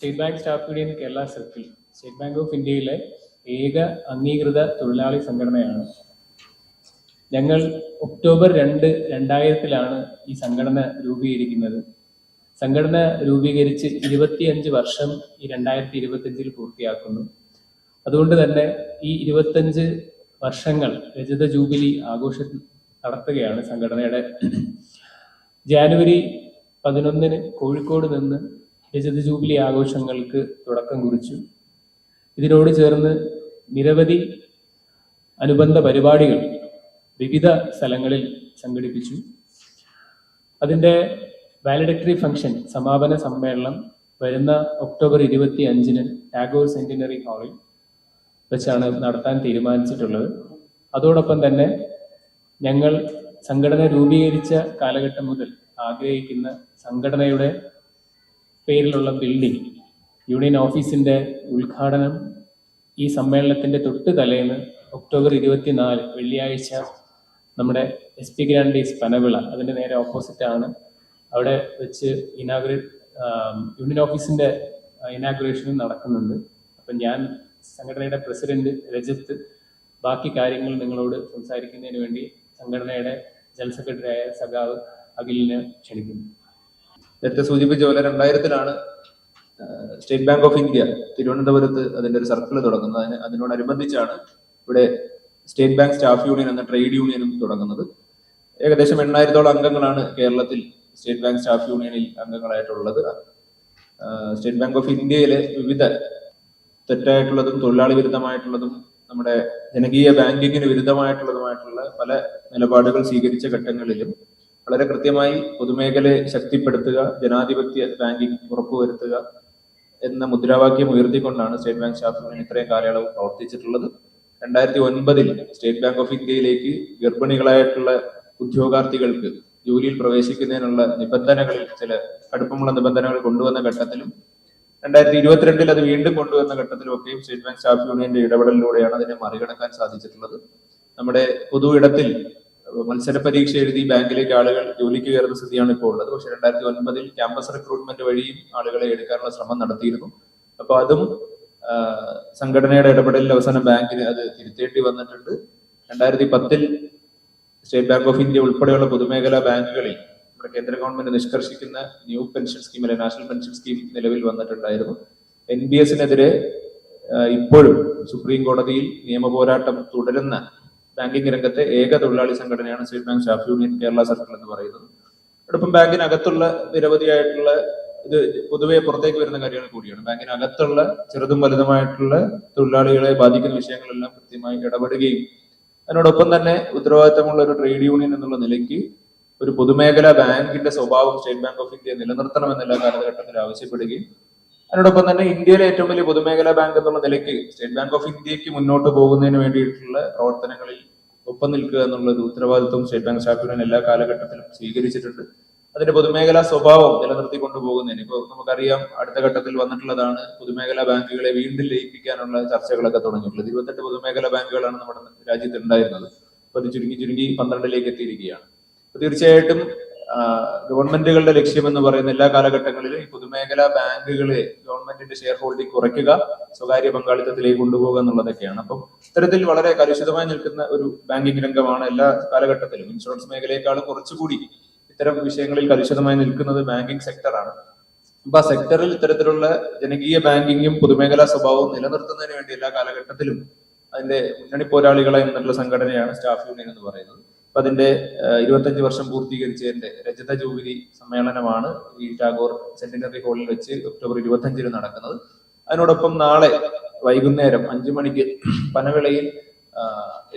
State Bank Staff Union Kerala Circle State Bank of ഇന്ത്യയിലെ ഏക അംഗീകൃത തൊഴിലാളി സംഘടനയാണ്. ഞങ്ങൾ ഒക്ടോബർ രണ്ട് രണ്ടായിരത്തിലാണ് ഈ സംഘടന രൂപീകരിക്കുന്നത്. സംഘടന രൂപീകരിച്ച് ഇരുപത്തിയഞ്ച് വർഷം ഈ രണ്ടായിരത്തി ഇരുപത്തിയഞ്ചിൽ പൂർത്തിയാക്കുന്നു. അതുകൊണ്ട് തന്നെ ഈ ഇരുപത്തഞ്ച് വർഷങ്ങൾ രജത ജൂബിലി ആഘോഷം നടത്തുകയാണ് സംഘടനയുടെ. ജാനുവരി പതിനൊന്നിന് കോഴിക്കോട് നിന്ന് രജത ജൂബിലി ആഘോഷങ്ങൾക്ക് തുടക്കം കുറിച്ചു. ഇതിനോട് ചേർന്ന് നിരവധി അനുബന്ധ പരിപാടികൾ വിവിധ സ്ഥലങ്ങളിൽ സംഘടിപ്പിച്ചു. അതിന്റെ വാലിഡക്ടറി ഫംഗ്ഷൻ സമാപന സമ്മേളനം വരുന്ന ഒക്ടോബർ ഇരുപത്തി അഞ്ചിന് ടാഗോർ സെന്റിനറി ഹാളിൽ വെച്ചാണ് നടത്താൻ തീരുമാനിച്ചിട്ടുള്ളത്. അതോടൊപ്പം തന്നെ ഞങ്ങൾ സംഘടന രൂപീകരിച്ച കാലഘട്ടം മുതൽ ആഗ്രഹിക്കുന്ന സംഘടനയുടെ പേരിലുള്ള ബിൽഡിംഗ് യൂണിയൻ ഓഫീസിന്റെ ഉദ്ഘാടനം ഈ സമ്മേളനത്തിന്റെ തൊട്ട് തലേന്ന് ഒക്ടോബർ ഇരുപത്തിനാല് വെള്ളിയാഴ്ച നമ്മുടെ എസ് പി ഗ്രാൻഡീസ് പനവിള അതിന്റെ നേരെ ഓപ്പോസിറ്റ് ആണ്. അവിടെ വെച്ച് ഇനാഗുറേറ്റ് യൂണിയൻ ഓഫീസിന്റെ ഇനാഗ്രേഷനും നടക്കുന്നുണ്ട്. അപ്പം ഞാൻ സംഘടനയുടെ പ്രസിഡന്റ് രജത്ത് ബാക്കി കാര്യങ്ങൾ നിങ്ങളോട് സംസാരിക്കുന്നതിന് വേണ്ടി സംഘടനയുടെ ജനറൽ സെക്രട്ടറിയായ സഖാവ് അഖിലിനെ ക്ഷണിക്കുന്നു. നേരത്തെ സൂചിപ്പിച്ച പോലെ രണ്ടായിരത്തിലാണ് സ്റ്റേറ്റ് ബാങ്ക് ഓഫ് ഇന്ത്യ തിരുവനന്തപുരത്ത് അതിന്റെ ഒരു സർക്കിൾ തുടങ്ങുന്നത്. അതിന് അതിനോടനുബന്ധിച്ചാണ് ഇവിടെ സ്റ്റേറ്റ് ബാങ്ക് സ്റ്റാഫ് യൂണിയൻ എന്ന ട്രേഡ് യൂണിയനും തുടങ്ങുന്നത്. ഏകദേശം എണ്ണായിരത്തോളം അംഗങ്ങളാണ് കേരളത്തിൽ സ്റ്റേറ്റ് ബാങ്ക് സ്റ്റാഫ് യൂണിയനിൽ അംഗങ്ങളായിട്ടുള്ളത്. സ്റ്റേറ്റ് ബാങ്ക് ഓഫ് ഇന്ത്യയിലെ വിവിധ തെറ്റായിട്ടുള്ളതും തൊഴിലാളി വിരുദ്ധമായിട്ടുള്ളതും നമ്മുടെ ജനകീയ ബാങ്കിങ്ങിന് വിരുദ്ധമായിട്ടുള്ളതുമായിട്ടുള്ള പല നിലപാടുകൾ സ്വീകരിച്ച ഘട്ടങ്ങളിലും വളരെ കൃത്യമായി പൊതുമേഖലയെ ശക്തിപ്പെടുത്തുക ജനാധിപത്യ ബാങ്കിംഗ് ഉറപ്പുവരുത്തുക എന്ന മുദ്രാവാക്യം ഉയർത്തിക്കൊണ്ടാണ് സ്റ്റേറ്റ് ബാങ്ക് സ്റ്റാഫ് യൂണിയൻ ഇത്രയും കാലയളവ് പ്രവർത്തിച്ചിട്ടുള്ളത്. രണ്ടായിരത്തി ഒൻപതിൽ സ്റ്റേറ്റ് ബാങ്ക് ഓഫ് ഇന്ത്യയിലേക്ക് ഗർഭിണികളായിട്ടുള്ള ഉദ്യോഗാർത്ഥികൾക്ക് ജോലിയിൽ പ്രവേശിക്കുന്നതിനുള്ള നിബന്ധനകളിൽ ചില കടുപ്പമുള്ള നിബന്ധനകൾ കൊണ്ടുവന്ന ഘട്ടത്തിലും രണ്ടായിരത്തി ഇരുപത്തിരണ്ടിൽ അത് വീണ്ടും കൊണ്ടുവന്ന ഘട്ടത്തിലൊക്കെയും സ്റ്റേറ്റ് ബാങ്ക് സ്റ്റാഫ് യൂണിയന്റെ ഇടപെടലിലൂടെയാണ് അതിനെ മറികടക്കാൻ സാധിച്ചിട്ടുള്ളത്. നമ്മുടെ പൊതു ഇടത്തിൽ മത്സര പരീക്ഷ എഴുതി ബാങ്കിലേക്ക് ആളുകൾ ജോലിക്ക് കയറുന്ന സ്ഥിതിയാണ് ഇപ്പോൾ ഉള്ളത്. പക്ഷെ രണ്ടായിരത്തി ഒൻപതിൽ ക്യാമ്പസ് റിക്രൂട്ട്മെന്റ് വഴിയും ആളുകളെ എടുക്കാനുള്ള ശ്രമം നടത്തിയിരുന്നു. അപ്പൊ അതും സംഘടനയുടെ ഇടപെടലിൽ അവസാനം ബാങ്കിന് അത് തിരുത്തേണ്ടി വന്നിട്ടുണ്ട്. രണ്ടായിരത്തി പത്തിൽ സ്റ്റേറ്റ് ബാങ്ക് ഓഫ് ഇന്ത്യ ഉൾപ്പെടെയുള്ള പൊതുമേഖലാ ബാങ്കുകളിൽ നമ്മുടെ കേന്ദ്ര ഗവൺമെന്റ് നിഷ്കർഷിക്കുന്ന ന്യൂ പെൻഷൻ സ്കീം അല്ലെ നാഷണൽ പെൻഷൻ സ്കീം നിലവിൽ വന്നിട്ടുണ്ടായിരുന്നു. എൻ ബി എസിനെതിരെ ഇപ്പോഴും സുപ്രീം കോടതിയിൽ നിയമ പോരാട്ടം തുടരുന്ന ബാങ്കിംഗ് രംഗത്തെ ഏക തൊഴിലാളി സംഘടനയാണ് State Bank Staff Union Kerala Circle എന്ന് പറയുന്നത്. അതോടൊപ്പം ബാങ്കിനകത്തുള്ള നിരവധിയായിട്ടുള്ള ഇത് പൊതുവെ പുറത്തേക്ക് വരുന്ന കാര്യങ്ങൾ കൂടിയാണ്. ബാങ്കിനകത്തുള്ള ചെറുതും വലുതുമായിട്ടുള്ള തൊഴിലാളികളെ ബാധിക്കുന്ന വിഷയങ്ങളെല്ലാം കൃത്യമായി ഇടപെടുകയും അതിനോടൊപ്പം തന്നെ ഉത്തരവാദിത്തമുള്ള ഒരു ട്രേഡ് യൂണിയൻ എന്നുള്ള നിലയ്ക്ക് ഒരു പൊതുമേഖലാ ബാങ്കിന്റെ സ്വഭാവം സ്റ്റേറ്റ് ബാങ്ക് ഓഫ് ഇന്ത്യ നിലനിർത്തണമെന്ന് എല്ലാ കാലഘട്ടത്തിൽ ആവശ്യപ്പെടുകയും അതിനോടൊപ്പം തന്നെ ഇന്ത്യയിലെ ഏറ്റവും വലിയ പൊതുമേഖലാ ബാങ്ക് എന്നുള്ള നിലയ്ക്ക് സ്റ്റേറ്റ് ബാങ്ക് ഓഫ് ഇന്ത്യയ്ക്ക് മുന്നോട്ട് പോകുന്നതിന് വേണ്ടിയിട്ടുള്ള പ്രവർത്തനങ്ങളിൽ ഒപ്പം നിൽക്കുക എന്നുള്ള ഒരു ഉത്തരവാദിത്വം സ്റ്റേറ്റ് ബാങ്ക് സ്റ്റാഫ് എല്ലാ കാലഘട്ടത്തിലും സ്വീകരിച്ചിട്ടുണ്ട്. അതിന്റെ പൊതുമേഖലാ സ്വഭാവം നിലനിർത്തി കൊണ്ടുപോകുന്നതിന് ഇപ്പോൾ നമുക്കറിയാം അടുത്ത ഘട്ടത്തിൽ വന്നിട്ടുള്ളതാണ് പൊതുമേഖലാ ബാങ്കുകളെ വീണ്ടും ലയിപ്പിക്കാനുള്ള ചർച്ചകളൊക്കെ തുടങ്ങിയിട്ടുള്ളത്. ഇരുപത്തെട്ട് പൊതുമേഖലാ ബാങ്കുകളാണ് നമ്മുടെ രാജ്യത്ത് ഉണ്ടായിരുന്നത് അപ്പൊ ചുരുങ്ങി ചുരുങ്ങി പന്ത്രണ്ടിലേക്ക് എത്തിയിരിക്കുകയാണ്. തീർച്ചയായിട്ടും ഗവൺമെന്റുകളുടെ ലക്ഷ്യം എന്ന് പറയുന്ന എല്ലാ കാലഘട്ടങ്ങളിലും ഈ പൊതുമേഖലാ ബാങ്കുകളെ ഗവൺമെന്റിന്റെ ഷെയർ ഹോൾഡിംഗ് കുറയ്ക്കുക സ്വകാര്യ പങ്കാളിത്തത്തിലേക്ക് കൊണ്ടുപോകുക എന്നുള്ളതൊക്കെയാണ്. അപ്പം ഇത്തരത്തിൽ വളരെ കലുഷിതമായി നിൽക്കുന്ന ഒരു ബാങ്കിംഗ് രംഗമാണ് എല്ലാ കാലഘട്ടത്തിലും. ഇൻഷുറൻസ് മേഖലയെക്കാളും കുറച്ചുകൂടി ഇത്തരം വിഷയങ്ങളിൽ കലുഷിതമായി നിൽക്കുന്നത് ബാങ്കിംഗ് സെക്ടറാണ്. അപ്പൊ ആ സെക്ടറിൽ ഇത്തരത്തിലുള്ള ജനകീയ ബാങ്കിങ്ങും പൊതുമേഖലാ സ്വഭാവവും നിലനിർത്തുന്നതിന് വേണ്ടി എല്ലാ കാലഘട്ടത്തിലും അതിന്റെ മുന്നണി പോരാളികളെ എന്നുള്ള സംഘടനയാണ് സ്റ്റാഫ് യൂണിയൻ എന്ന് പറയുന്നത്. അപ്പൊ അതിന്റെ ഇരുപത്തഞ്ച് വർഷം പൂർത്തീകരിച്ചതിന്റെ രജത ജൂബിലി സമ്മേളനമാണ് ഈ ടാഗോർ സെന്റിനറി ഹാളിൽ വെച്ച് ഒക്ടോബർ ഇരുപത്തഞ്ചിന് നടക്കുന്നത്. അതിനോടൊപ്പം നാളെ വൈകുന്നേരം അഞ്ചു മണിക്ക് പനവിളയിൽ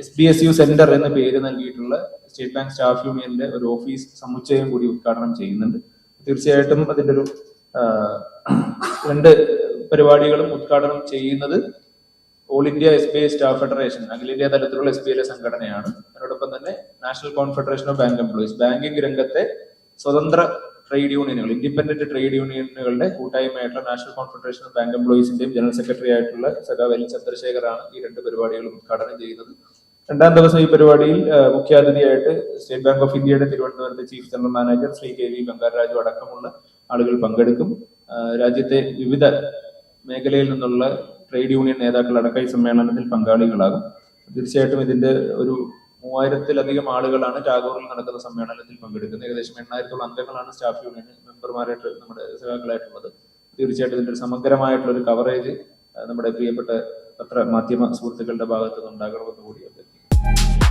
S B S U centre എന്ന പേര് നൽകിയിട്ടുള്ള സ്റ്റേറ്റ് ബാങ്ക് സ്റ്റാഫ് യൂണിയന്റെ ഒരു ഓഫീസ് സമുച്ചയം കൂടി ഉദ്ഘാടനം ചെയ്യുന്നുണ്ട്. തീർച്ചയായിട്ടും അതിന്റെ ഒരു രണ്ട് പരിപാടികളും ഉദ്ഘാടനം ചെയ്യുന്നത് All India S B I Staff Federation അഖിലേന്ത്യാ തലത്തിലുള്ള എസ് ബി ഐ സംഘടനയാണ്. അതിനോടൊപ്പം തന്നെ National Confederation of Bank Employees banking രംഗത്തെ സ്വതന്ത്ര ട്രേഡ് യൂണിയനുകൾ ഇൻഡിപെൻഡന്റ് ട്രേഡ് യൂണിയനുകളുടെ കൂട്ടായ്മയായിട്ടുള്ള നാഷണൽ കോൺഫെഡറേഷൻ ഓഫ് ബാങ്ക് എംപ്ലോയീസിന്റെയും ജനറൽ സെക്രട്ടറി ആയിട്ടുള്ള സഖാവ് എൽ ചന്ദ്രശേഖറാണ് ഈ രണ്ട് പരിപാടികളും ഉദ്ഘാടനം ചെയ്യുന്നത് രണ്ടാം ദിവസം ഈ പരിപാടിയിൽ മുഖ്യാതിഥിയായിട്ട് സ്റ്റേറ്റ് ബാങ്ക് ഓഫ് ഇന്ത്യയുടെ തിരുവനന്തപുരത്തെ chief general manager Shri K V Bangaraju അടക്കമുള്ള ആളുകൾ പങ്കെടുക്കും. രാജ്യത്തെ വിവിധ മേഖലയിൽ നിന്നുള്ള ട്രേഡ് യൂണിയൻ നേതാക്കൾ അടക്കം ഈ സമ്മേളനത്തിൽ പങ്കാളികളാകും. തീർച്ചയായിട്ടും ഇതിന്റെ ഒരു മൂവായിരത്തിലധികം ആളുകളാണ് ടാഗോറിൽ നടക്കുന്ന സമ്മേളനത്തിൽ പങ്കെടുക്കുന്നത്. ഏകദേശം എണ്ണായിരത്തോളം അംഗങ്ങളാണ് സ്റ്റാഫ് യൂണിയൻ മെമ്പർമാരായിട്ട് നമ്മുടെ സഹാക്കളായിട്ടുള്ളത് തീർച്ചയായിട്ടും ഇതിന്റെ സമഗ്രമായിട്ടുള്ള ഒരു കവറേജ് നമ്മുടെ പ്രിയപ്പെട്ട പത്ര മാധ്യമ സുഹൃത്തുക്കളുടെ ഭാഗത്ത് നിന്ന് ഉണ്ടാകണമെന്ന് കൂടി അഭ്യർത്ഥിക്കുന്നു.